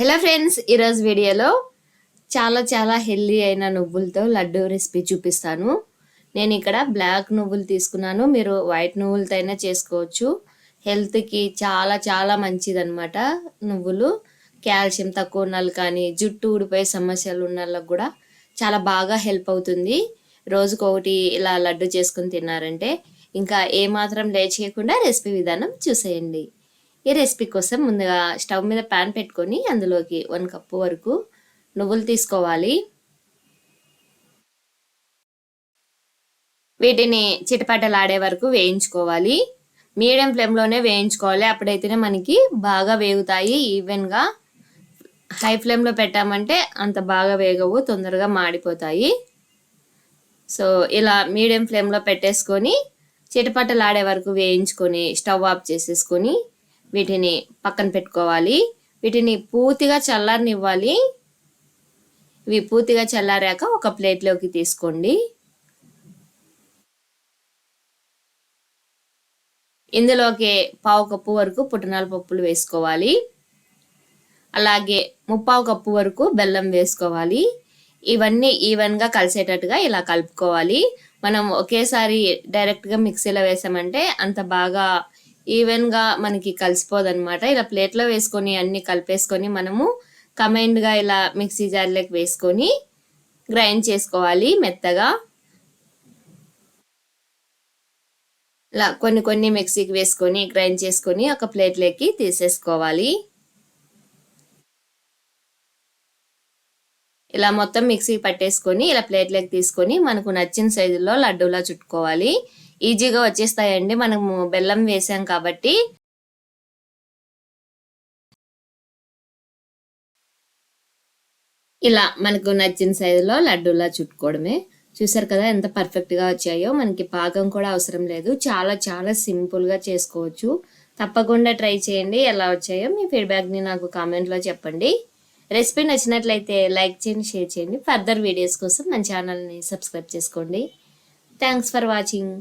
Hello friends ఈరోజు వీడియోలో చాలా చాలా హెల్దీ అయిన నువ్వులతో లడ్డు రెసిపీ చూపిస్తాను. నేను ఇక్కడ బ్లాక్ నువ్వులు తీసుకున్నాను. మీరు వైట్ నువ్వులతో అయినా చేసుకోవచ్చు హెల్త్కి చాలా చాలా మంచిదనమాట నువ్వులు. కాల్షియం తక్కువ ఉన్నాళ్ళు కానీ జుట్టు ఊడిపోయే సమస్యలు ఉన్న వాళ్ళకు కూడా చాలా బాగా హెల్ప్ అవుతుంది. రోజుకు ఒకటి ఇలా లడ్డు చేసుకుని తిన్నారంటే ఇంకా ఏమాత్రం లేచేయకుండా రెసిపీ విధానం చూసేయండి. ఈ రెసిపీ కోసం ముందుగా స్టవ్ మీద ప్యాన్ పెట్టుకొని అందులోకి వన్ కప్పు వరకు నువ్వులు తీసుకోవాలి. వీటిని చిటపటలాడే వరకు వేయించుకోవాలి. మీడియం ఫ్లేమ్లోనే వేయించుకోవాలి. అప్పుడైతేనే మనకి బాగా వేగుతాయి. ఈవెన్గా హై ఫ్లేమ్లో పెట్టామంటే అంత బాగా వేగవు తొందరగా మాడిపోతాయి. సో ఇలా మీడియం ఫ్లేమ్లో పెట్టేసుకొని చిటపటలాడే వరకు వేయించుకొని స్టవ్ ఆఫ్ చేసేసుకొని వీటిని పక్కన పెట్టుకోవాలి. వీటిని పూర్తిగా చల్లారనివ్వాలి. ఇవి పూర్తిగా చల్లారాక ఒక ప్లేట్లోకి తీసుకోండి. ఇందులోకి పావు కప్పు వరకు పుట్టినాల పప్పులు వేసుకోవాలి. అలాగే ముప్పావు కప్పు వరకు బెల్లం వేసుకోవాలి. ఇవన్నీ ఈవెన్గా కలిసేటట్టుగా ఇలా కలుపుకోవాలి. మనం ఒకేసారి డైరెక్ట్గా మిక్సీలో వేసామంటే అంత బాగా ఈవెన్గా మనకి కలిసిపోదన్నమాట. ఇలా ప్లేట్లో వేసుకొని అన్నీ కలిపేసుకొని మనము కమైండ్గా ఇలా మిక్సీ జార్లోకి వేసుకొని గ్రైండ్ చేసుకోవాలి మెత్తగా. ఇలా కొన్ని కొన్ని మిక్సీకి వేసుకొని గ్రైండ్ చేసుకొని ఒక ప్లేట్లోకి తీసేసుకోవాలి. ఇలా మొత్తం మిక్సీ పట్టేసుకొని ఇలా ప్లేట్లోకి తీసుకొని మనకు నచ్చిన సైజులో లడ్డూలా చుట్టుకోవాలి. ఈజీగా వచ్చేస్తాయండి. మనము బెల్లం వేసాం కాబట్టి. ఇలా మనకు నచ్చిన సైజులో లడ్డూలా చుట్టుకోవడమే. చూసారు కదా ఎంత పర్ఫెక్ట్గా వచ్చాయో. మనకి పాకం కూడా అవసరం లేదు. చాలా చాలా సింపుల్గా చేసుకోవచ్చు. తప్పకుండా ట్రై చేయండి. ఎలా వచ్చాయో మీ ఫీడ్బ్యాక్ని నాకు కామెంట్లో చెప్పండి. రెసిపీ నచ్చినట్లయితే లైక్ చేయండి షేర్ చేయండి. ఫర్దర్ వీడియోస్ కోసం మన ఛానల్ని సబ్స్క్రైబ్ చేసుకోండి. Thanks for watching.